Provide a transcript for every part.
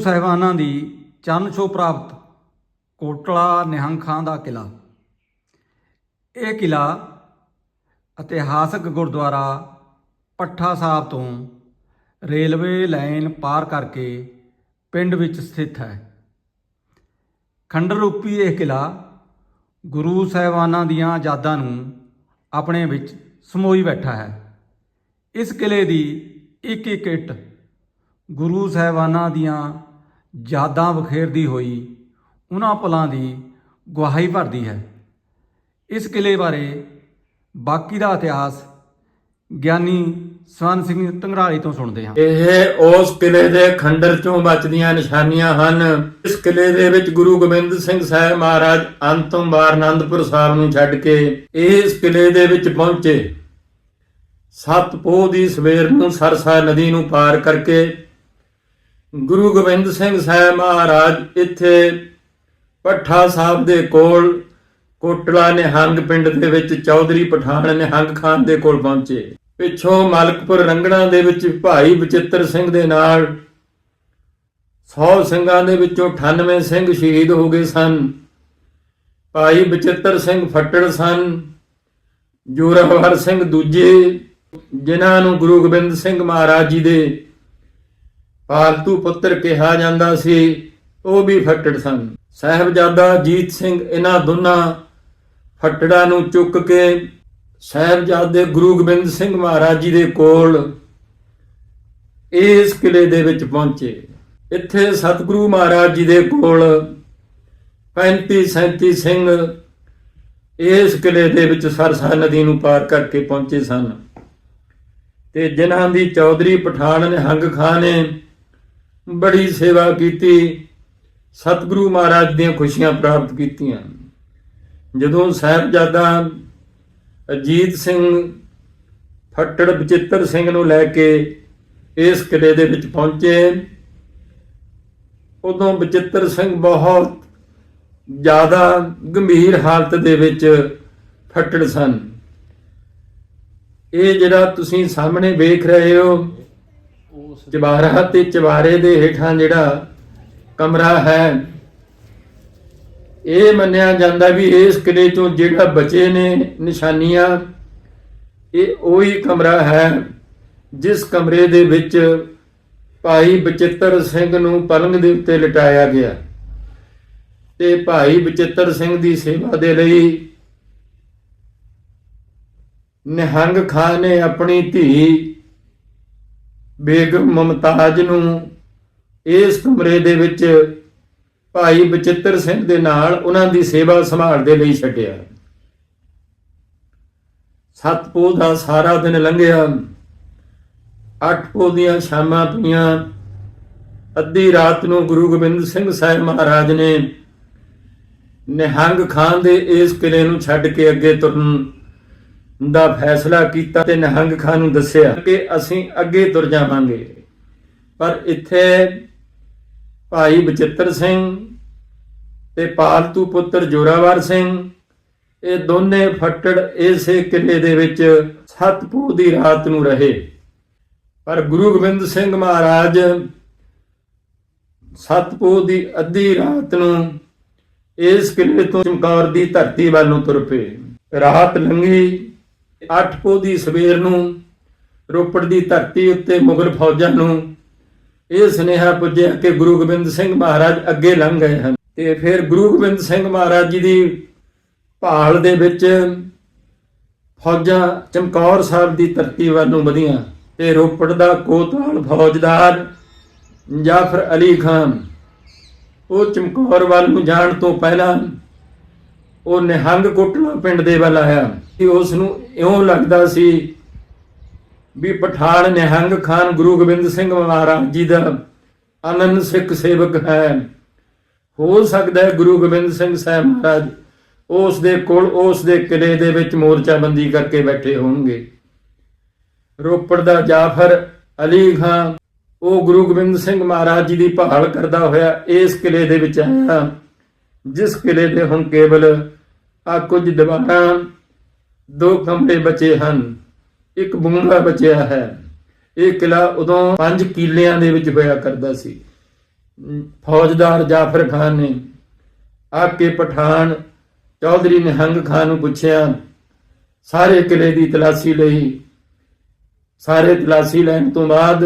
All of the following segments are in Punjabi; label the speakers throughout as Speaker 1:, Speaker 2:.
Speaker 1: ਸਾਹਿਬਾਨਾਂ ਦੀ ਚਰਨ ਛੋ ਪ੍ਰਾਪਤ ਕੋਟਲਾ ਨਿਹੰਗ ਖਾਂ ਦਾ ਕਿਲਾ। ਇਹ ਕਿਲਾ ਇਤਿਹਾਸਕ ਗੁਰਦੁਆਰਾ ਪੱਠਾ ਸਾਹਿਬ ਤੋਂ ਰੇਲਵੇ ਲਾਈਨ ਪਾਰ ਕਰਕੇ ਪਿੰਡ ਵਿੱਚ ਸਥਿਤ ਹੈ। ਖੰਡਰ ਰੂਪੀ ਇਹ ਕਿਲਾ ਗੁਰੂ ਸਾਹਿਬਾਨਾਂ ਦੀਆਂ ਯਾਦਾਂ ਨੂੰ ਆਪਣੇ ਵਿੱਚ ਸਮੋਈ ਬੈਠਾ ਹੈ। ਇਸ ਕਿਲੇ ਦੀ ਇੱਕ ਇੱਕ ਇੱਟ ਗੁਰੂ ਸਾਹਿਬਾਨਾਂ ਦੀਆਂ ਯਾਦਾਂ ਬਖੇਰਦੀ ਹੋਈ ਉਹਨਾਂ ਪਲਾਂ ਦੀ ਗਵਾਹੀ ਭਰਦੀ ਹੈ। ਇਸ ਕਿਲੇ ਬਾਰੇ ਬਾਕੀ ਦਾ ਇਤਿਹਾਸ ਗਿਆਨੀ ਸਵਨ ਸਿੰਘ ਟੰਗਰਾਲੀ ਤੋਂ ਸੁਣਦੇ ਹਾਂ।
Speaker 2: ਇਹ ਉਸ ਕਿਲੇ ਦੇ ਖੰਡਰ ਚੋਂ ਬਚਦੀਆਂ ਨਿਸ਼ਾਨੀਆਂ ਹਨ। ਇਸ ਕਿਲੇ ਦੇ ਵਿੱਚ ਗੁਰੂ ਗੋਬਿੰਦ ਸਿੰਘ ਸਾਹਿਬ ਮਹਾਰਾਜ ਅੰਤਮ ਵਾਰ ਆਨੰਦਪੁਰ ਸਾਹਿਬ ਨੂੰ ਛੱਡ ਕੇ ਇਸ ਕਿਲੇ ਦੇ ਵਿੱਚ ਪਹੁੰਚੇ। ਸੱਤ ਪੋਹ ਦੀ ਸਵੇਰ ਨੂੰ ਸਰਸਾ ਨਦੀ ਨੂੰ ਪਾਰ ਕਰਕੇ ਗੁਰੂ ਗੋਬਿੰਦ ਸਿੰਘ ਸਾਹਿਬ ਮਹਾਰਾਜ ਇੱਥੇ ਪੱਠਾ ਸਾਹਿਬ ਦੇ ਕੋਲ ਕੋਟਲਾ ਨਿਹੰਗ ਪਿੰਡ ਦੇ ਵਿੱਚ ਚੌਧਰੀ ਪਠਾਨ ਨਿਹੰਗ ਖਾਨ ਦੇ ਕੋਲ ਪਹੁੰਚੇ। ਪਿੱਛੋਂ ਮਲਕਪੁਰ ਰੰਗਣਾ ਦੇ ਵਿੱਚ ਭਾਈ ਬਚਿੱਤਰ ਸਿੰਘ ਦੇ ਨਾਲ 100 ਸਿੰਘਾਂ ਦੇ ਵਿੱਚੋਂ 98 ਸਿੰਘ ਸ਼ਹੀਦ ਹੋ ਗਏ ਸਨ। ਭਾਈ ਬਚਿੱਤਰ ਸਿੰਘ ਫੱਟੜ ਸਨ। ਜੋਰਾਵਰ ਸਿੰਘ ਦੂਜੇ, ਜਿਨ੍ਹਾਂ ਨੂੰ ਗੁਰੂ ਗੋਬਿੰਦ ਸਿੰਘ ਮਹਾਰਾਜ ਜੀ ਦੇ ਪਾਲਤੂ ਪੁੱਤਰ ਕਿਹਾ ਜਾਂਦਾ ਸੀ, ਉਹ ਵੀ ਫੱਟੜ ਸਨ। ਸਾਹਿਬਜ਼ਾਦਾ ਜੀਤ ਸਿੰਘ ਇਹਨਾਂ ਦੋਨਾਂ ਫੱਟੜਾਂ ਨੂੰ ਚੁੱਕ ਕੇ ਸਾਹਿਬਜ਼ਾਦੇ ਗੁਰੂ ਗੋਬਿੰਦ ਸਿੰਘ ਮਹਾਰਾਜ ਜੀ ਦੇ ਕੋਲ ਇਸ ਕਿਲੇ ਦੇ ਵਿੱਚ ਪਹੁੰਚੇ। ਇੱਥੇ ਸਤਿਗੁਰੂ ਮਹਾਰਾਜ ਜੀ ਦੇ ਕੋਲ 35 37 ਸਿੰਘ ਇਸ ਕਿਲੇ ਦੇ ਵਿੱਚ ਸਰਸਾ ਨਦੀ ਨੂੰ ਪਾਰ ਕਰਕੇ ਪਹੁੰਚੇ ਸਨ। ਤੇ ਜਿਨ੍ਹਾਂ ਦੀ ਚੌਧਰੀ ਪਠਾਨ ਨਿਹੰਗ ਖਾਨ ਨੇ ਬੜੀ ਸੇਵਾ ਕੀਤੀ, ਸਤਿਗੁਰੂ ਮਹਾਰਾਜ ਦੀਆਂ ਖੁਸ਼ੀਆਂ ਪ੍ਰਾਪਤ ਕੀਤੀਆਂ। ਜਦੋਂ ਸਾਹਿਬਜ਼ਾਦਾ ਅਜੀਤ ਸਿੰਘ ਫੱਟੜ ਬਚਿੱਤਰ ਸਿੰਘ ਨੂੰ ਲੈ ਕੇ ਇਸ ਕਿਲੇ ਦੇ ਵਿੱਚ ਪਹੁੰਚੇ, ਉਦੋਂ ਬਚਿੱਤਰ ਸਿੰਘ ਬਹੁਤ ਜ਼ਿਆਦਾ ਗੰਭੀਰ ਹਾਲਤ ਦੇ ਵਿੱਚ ਫੱਟੜ ਸਨ। ਇਹ ਜਿਹੜਾ ਤੁਸੀਂ ਸਾਹਮਣੇ ਵੇਖ ਰਹੇ ਹੋ ਚਵਾਰਾ ਤੇ ਚਵਾਰੇ ਦੇ ਹੇਠਾਂ ਜਿਹੜਾ ਕਮਰਾ ਹੈ, ਇਹ ਮੰਨਿਆ ਜਾਂਦਾ ਵੀ ਇਸ ਕਿਲੇ ਚੋਂ ਜਿਹੜਾ ਬਚੇ ਨੇ ਨਿਸ਼ਾਨੀਆਂ, ਇਹ ਉਹੀ ਕਮਰਾ ਹੈ ਜਿਸ ਕਮਰੇ ਦੇ ਵਿੱਚ ਭਾਈ ਬਚਿੱਤਰ ਸਿੰਘ ਨੂੰ ਪਲੰਗ ਦੇ ਉੱਤੇ ਲਟਾਇਆ ਗਿਆ ਤੇ ਭਾਈ ਬਚਿੱਤਰ ਸਿੰਘ ਦੀ ਸੇਵਾ ਦੇ ਲਈ ਨਿਹੰਗ ਖਾਨ ਨੇ ਆਪਣੀ ਧੀ ਬੇਗਮ ਮਮਤਾਜ ਨੂੰ ਇਸ ਕਮਰੇ ਦੇ ਵਿੱਚ ਭਾਈ ਬਚਿੱਤਰ ਸਿੰਘ ਦੇ ਨਾਲ ਉਹਨਾਂ ਦੀ ਸੇਵਾ ਸੰਭਾਲ ਦੇ ਲਈ ਛੱਡਿਆ। ਸਤਪੋਹ ਦਾ ਸਾਰਾ ਦਿਨ ਲੰਘਿਆ। ਅੱਠ ਪੋਹ ਦੀਆਂ ਸ਼ਾਮਾਂ ਪਈਆਂ। ਅੱਧੀ ਰਾਤ ਨੂੰ ਗੁਰੂ ਗੋਬਿੰਦ ਸਿੰਘ ਸਾਹਿਬ ਮਹਾਰਾਜ ਨੇ ਨਿਹੰਗ ਖਾਨ ਦੇ ਇਸ ਕਿਲੇ ਨੂੰ ਛੱਡ ਕੇ ਅੱਗੇ ਤੁਰਨ ਦਾ ਫੈਸਲਾ ਕੀਤਾ ਤੇ ਨਿਹੰਗ ਖਾਨ ਨੂੰ ਦੱਸਿਆ ਕਿ ਅਸੀਂ ਅੱਗੇ ਤੁਰ ਜਾਵਾਂਗੇ। ਪਰ ਇੱਥੇ ਭਾਈ ਬਚਿੱਤਰ ਸਿੰਘ ਤੇ ਪਾਲਤੂ ਪੁੱਤਰ ਜੋਰਾਵਰ ਸਿੰਘ, ਇਹ ਦੋਨੇ ਫੱਟੜ ਇਸੇ ਕਿਲੇ ਦੇ ਵਿੱਚ ਸਤਪੂਰ ਦੀ ਰਾਤ ਨੂੰ ਰਹੇ। ਪਰ ਗੁਰੂ ਗੋਬਿੰਦ ਸਿੰਘ ਮਹਾਰਾਜ ਸਤਪੂਰ ਦੀ ਅੱਧੀ ਰਾਤ ਨੂੰ ਇਸ ਕਿਲੇ ਤੋਂ ਚਮਕੌਰ ਦੀ ਧਰਤੀ ਵੱਲ ਨੂੰ ਤੁਰ ਪਏ। ਰਾਤ ਲੰਘੀ ਅੱਠ ਪੋ ਦੀ ਸਵੇਰ ਨੂੰ, ਰੋਪੜ ਦੀ ਧਰਤੀ ਉੱਤੇ ਮੁਗਲ ਫੌਜਾਂ ਨੂੰ ਇਹ ਸੁਨੇਹਾ ਪੁੱਜਿਆ ਕਿ ਗੁਰੂ ਗੋਬਿੰਦ ਸਿੰਘ ਮਹਾਰਾਜ ਅੱਗੇ ਲੰਘ ਗਏ ਹਨ। ਤੇ ਫਿਰ ਗੁਰੂ ਗੋਬਿੰਦ ਸਿੰਘ ਮਹਾਰਾਜ ਜੀ ਦੀ ਭਾਲ ਦੇ ਵਿੱਚ ਫੌਜਾਂ ਚਮਕੌਰ ਸਾਹਿਬ ਦੀ ਧਰਤੀ ਵੱਲ ਨੂੰ ਵਧੀਆਂ ਤੇ ਰੋਪੜ ਦਾ ਕੋਤਵਾਲ ਫੌਜਦਾਰ ਜਾਫਰ ਅਲੀ ਖਾਨ ਉਹ ਚਮਕੌਰ ਵੱਲ ਨੂੰ ਜਾਣ ਤੋਂ ਪਹਿਲਾਂ ਉਹ ਨਿਹੰਗ ਕੋਟਲਾ ਪਿੰਡ ਦੇ ਵੱਲ ਆਇਆ। ਕਿ ਉਸ ਨੂੰ ਇਉਂ ਲੱਗਦਾ ਸੀ ਵੀ ਪਠਾਨ ਨਿਹੰਗ ਖਾਨ ਗੁਰੂ ਗੋਬਿੰਦ ਸਿੰਘ ਮਹਾਰਾਜ ਜੀ ਦਾ ਅਨੰਦ ਸਿੱਖ ਸੇਵਕ ਹੈ। ਹੋ ਸਕਦਾ ਹੈ ਗੁਰੂ ਗੋਬਿੰਦ ਸਿੰਘ ਸਾਹਿਬ ਮਹਾਰਾਜ ਉਸ ਦੇ ਕੋਲ, ਉਸ ਦੇ ਕਿਲੇ ਦੇ ਵਿੱਚ ਮੋਰਚਾਬੰਦੀ ਕਰਕੇ ਬੈਠੇ ਹੋਣਗੇ। ਰੋਪੜ ਦਾ ਜਾਫਰ ਅਲੀ ਖਾਨ, ਉਹ ਗੁਰੂ ਗੋਬਿੰਦ ਸਿੰਘ ਮਹਾਰਾਜ ਜੀ ਦੀ ਭਾਲ ਕਰਦਾ ਹੋਇਆ ਇਸ ਕਿਲੇ ਦੇ ਵਿੱਚ ਆਇਆ, ਜਿਸ ਕਿਲੇ ਦੇ ਹੁਣ ਕੇਵਲ ਆ ਕੁਝ ਦੀਵਾਰਾਂ, ਦੋ ਕਮਰੇ ਬਚੇ ਹਨ, ਇੱਕ ਬੂੰਗਾ ਬਚਿਆ ਹੈ। ਇਹ ਕਿਲਾ ਉਦੋਂ ਪੰਜ ਕਿਲਿਆਂ ਦੇ ਵਿੱਚ ਹੋਇਆ ਕਰਦਾ ਸੀ। ਫੌਜਦਾਰ ਜਾਫਰ ਖਾਨ ਨੇ ਆ ਕੇ ਪਠਾਨ ਚੌਧਰੀ ਨਿਹੰਗ ਖਾਨ ਨੂੰ ਪੁੱਛਿਆ, ਸਾਰੇ ਕਿਲੇ ਦੀ ਤਲਾਸ਼ੀ ਲਈ, ਸਾਰੇ ਤਲਾਸ਼ੀ ਲੈਣ ਤੋਂ ਬਾਅਦ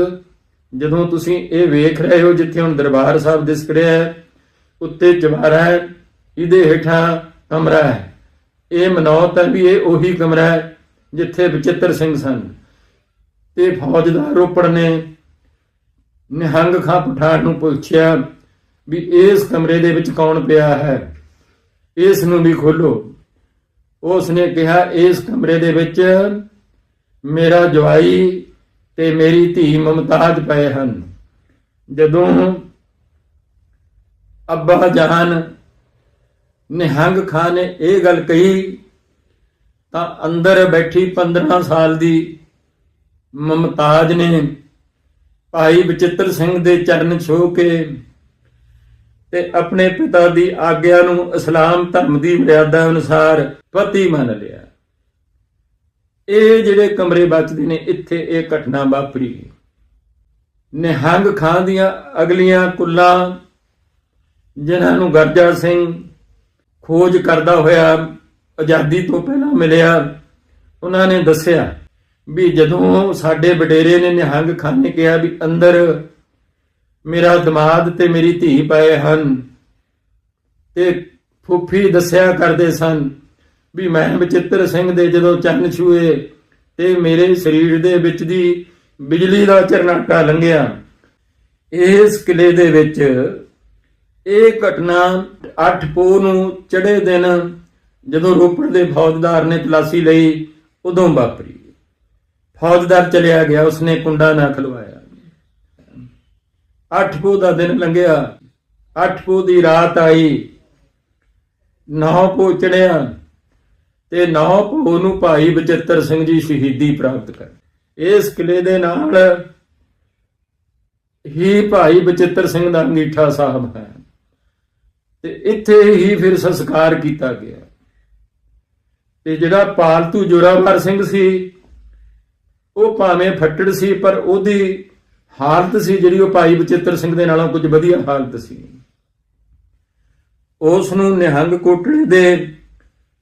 Speaker 2: ਜਦੋਂ ਤੁਸੀਂ ਇਹ ਵੇਖ ਰਹੇ ਹੋ ਜਿੱਥੇ ਹੁਣ ਦਰਬਾਰ ਸਾਹਿਬ ਦਿਸ ਰਿਹਾ ਹੈ, ਉੱਤੇ ਚਵਾਰਾ ਹੈ, ਇਹਦੇ ਹੇਠਾਂ ਕਮਰਾ ਹੈ। ਇਹ ਮਨੌਤ ਹੈ ਵੀ ਇਹ ਉਹੀ ਕਮਰਾ ਹੈ ਜਿੱਥੇ ਬਚਿੱਤਰ ਸਿੰਘ ਸਨ। ਤੇ ਫੌਜਦਾਰ ਰੋਪੜ ਨੇ ਨਿਹੰਗ ਖਾਂ ਪਠਾਨ ਨੂੰ ਪੁੱਛਿਆ ਵੀ ਇਸ ਕਮਰੇ ਦੇ ਵਿੱਚ ਕੌਣ ਪਿਆ ਹੈ? ਇਸ ਨੂੰ ਵੀ ਖੋਲੋ ਉਸ ਨੇ ਕਿਹਾ, ਇਸ ਕਮਰੇ ਦੇ ਵਿੱਚ ਮੇਰਾ ਜਵਾਈ ਤੇ ਮੇਰੀ ਧੀ ਮਮਤਾਜ ਪਏ ਹਨ। ਜਦੋਂ ਅੱਬਾ ਜਾਨ ਨਿਹੰਗ ਖਾਨ ਨੇ ਇਹ ਗੱਲ ਕਹੀ, ਤਾਂ ਅੰਦਰ ਬੈਠੀ 15 ਸਾਲ ਦੀ ਮਮਤਾਜ ਨੇ ਭਾਈ ਬਚਿੱਤਰ ਸਿੰਘ ਦੇ ਚਰਨ ਛੋਹ ਕੇ ਤੇ ਆਪਣੇ ਪਿਤਾ ਦੀ ਆਗਿਆ ਨੂੰ ਇਸਲਾਮ ਧਰਮ ਦੀ ਮਰਿਆਦਾ ਅਨੁਸਾਰ ਪਤੀ ਮੰਨ ਲਿਆ। ਇਹ ਜਿਹੜੇ ਕਮਰੇ ਬਚਦੇ ਨੇ, ਇੱਥੇ ਇਹ ਘਟਨਾ ਵਾਪਰੀ। ਨਿਹੰਗ ਖਾਂ ਦੀਆਂ ਅਗਲੀਆਂ ਕੁੱਲਾਂ, ਜਿਨ੍ਹਾਂ ਨੂੰ ਗਰਜਾ ਸਿੰਘ ਖੋਜ ਕਰਦਾ ਹੋਇਆ ਆਜ਼ਾਦੀ ਤੋਂ ਪਹਿਲਾਂ ਮਿਲਿਆ। ਉਹਨਾਂ ਨੇ ਦੱਸਿਆ ਵੀ ਜਦੋਂ ਸਾਡੇ ਵਡੇਰੇ ਨੇ ਨਿਹੰਗ ਖਾਨ ਨੇ ਕਿਹਾ ਵੀ ਅੰਦਰ ਮੇਰਾ ਦਮਾਦ ਤੇ ਮੇਰੀ ਧੀ ਪਏ ਹਨ ਤੇ ਫੁੱਫੀ ਦੱਸਿਆ ਕਰਦੇ ਸਨ ਵੀ ਮੈਂ ਬਚਿੱਤਰ ਸਿੰਘ ਦੇ ਜਦੋਂ ਚੰਨ ਛੂਏ ਤੇ ਮੇਰੇ ਸਰੀਰ ਦੇ ਵਿੱਚ ਦੀ ਬਿਜਲੀ ਦਾ ਚਰਨਾਟਾ ਲੰਘਿਆ। ਇਸ ਕਿਲੇ ਦੇ ਵਿੱਚ ਇਹ ਘਟਨਾ 8 ਪੋਹ ਨੂੰ ਚੜੇ ਦਿਨ ਜਦੋਂ ਰੋਪੜ ਦੇ ਫੌਜਦਾਰ ਨੇ ਤਲਾਸ਼ੀ ਲਈ, ਉਦੋਂ ਵਾਪਰੀ। ਫੌਜਦਾਰ ਚਲਿਆ ਗਿਆ, ਉਸਨੇ ਕੁੰਡਾ ਨਾ ਖਲਵਾਇਆ। 8 ਪੋਹ ਦਾ ਦਿਨ ਲੰਘਿਆ। 8 ਪੋਹ ਦੀ ਰਾਤ ਆਈ। 9 ਪੋਹ ਚੜਿਆ ਤੇ 9 ਪੋਹ ਨੂੰ ਭਾਈ ਬਚਿੱਤਰ ਸਿੰਘ ਜੀ ਸ਼ਹੀਦੀ ਪ੍ਰਾਪਤ ਕਰ। ਇਸ ਕਿਲੇ ਦੇ ਨਾਲ ਹੀ ਭਾਈ ਬਚਿੱਤਰ ਸਿੰਘ ਦਾ ਅੰਗੀਠਾ ਸਾਹਿਬ ਹੈ। ਤੇ ਇੱਥੇ ਹੀ ਫਿਰ ਸੰਸਕਾਰ ਕੀਤਾ ਗਿਆ। ਤੇ ਜਿਹੜਾ ਪਾਲਤੂ ਜੋਰਾਵਰ ਸਿੰਘ ਸੀ, ਉਹ ਭਾਵੇਂ ਫੱਟੜ ਸੀ, ਪਰ ਉਹਦੀ ਹਾਲਤ ਸੀ ਜਿਹੜੀ ਉਹ ਭਾਈ ਬਚਿੱਤਰ ਸਿੰਘ ਦੇ ਨਾਲੋਂ ਕੁਝ ਵਧੀਆ ਹਾਲਤ ਸੀ। ਉਸ ਨੂੰ ਨਿਹੰਗ ਕੋਟੜੇ ਦੇ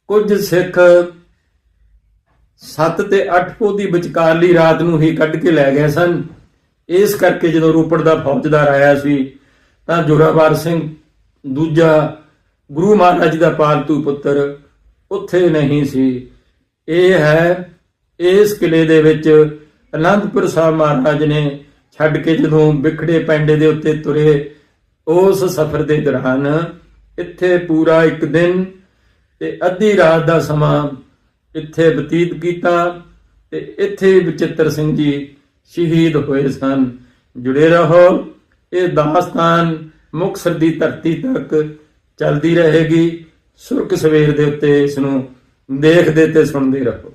Speaker 2: ਕੁਝ ਸਿੱਖ 7 ਤੇ 8 ਪੋ ਦੀ ਵਿਚਕਾਰਲੀ ਰਾਤ ਨੂੰ ਹੀ ਕੱਢ ਕੇ ਲੈ ਗਏ ਸਨ। ਇਸ ਕਰਕੇ ਜਦੋਂ ਰੋਪੜ ਦਾ ਫੌਜਦਾਰ ਆਇਆ ਸੀ, ਤਾਂ ਜੋਰਾਵਰ ਸਿੰਘ ਦੂਜਾ ਗੁਰੂ ਮਹਾਰਾਜ ਦਾ ਪਾਲਤੂ ਪੁੱਤਰ ਉੱਥੇ ਨਹੀਂ ਸੀ। ਇਹ ਹੈ, ਇਸ ਕਿਲੇ ਦੇ ਵਿੱਚ ਅਨੰਦਪੁਰ ਸਾਹਿਬ ਮਹਾਰਾਜ ਨੇ ਛੱਡ ਕੇ ਜਦੋਂ ਵਿਖੜੇ ਪੈਂਡੇ ਦੇ ਉੱਤੇ ਤੁਰੇ, ਉਸ ਸਫ਼ਰ ਦੇ ਦੌਰਾਨ ਇੱਥੇ ਪੂਰਾ ਇੱਕ ਦਿਨ ਤੇ ਅੱਧੀ ਰਾਤ ਦਾ ਸਮਾਂ ਇੱਥੇ ਬਤੀਤ ਕੀਤਾ ਤੇ ਇੱਥੇ ਬਚਿੱਤਰ ਸਿੰਘ ਜੀ ਸ਼ਹੀਦ ਹੋਏ ਸਨ। ਜੁੜੇ ਰਹੋ, ਇਹ ਦਾਸਤਾਨ ਮੁਕਤਸਰ ਦੀ ਧਰਤੀ ਤੱਕ ਚੱਲਦੀ ਰਹੇਗੀ। ਸੁਰਖ ਸਵੇਰ ਦੇ ਉੱਤੇ ਇਸ ਨੂੰ ਦੇਖਦੇ ਤੇ ਸੁਣਦੇ ਰਹੋ।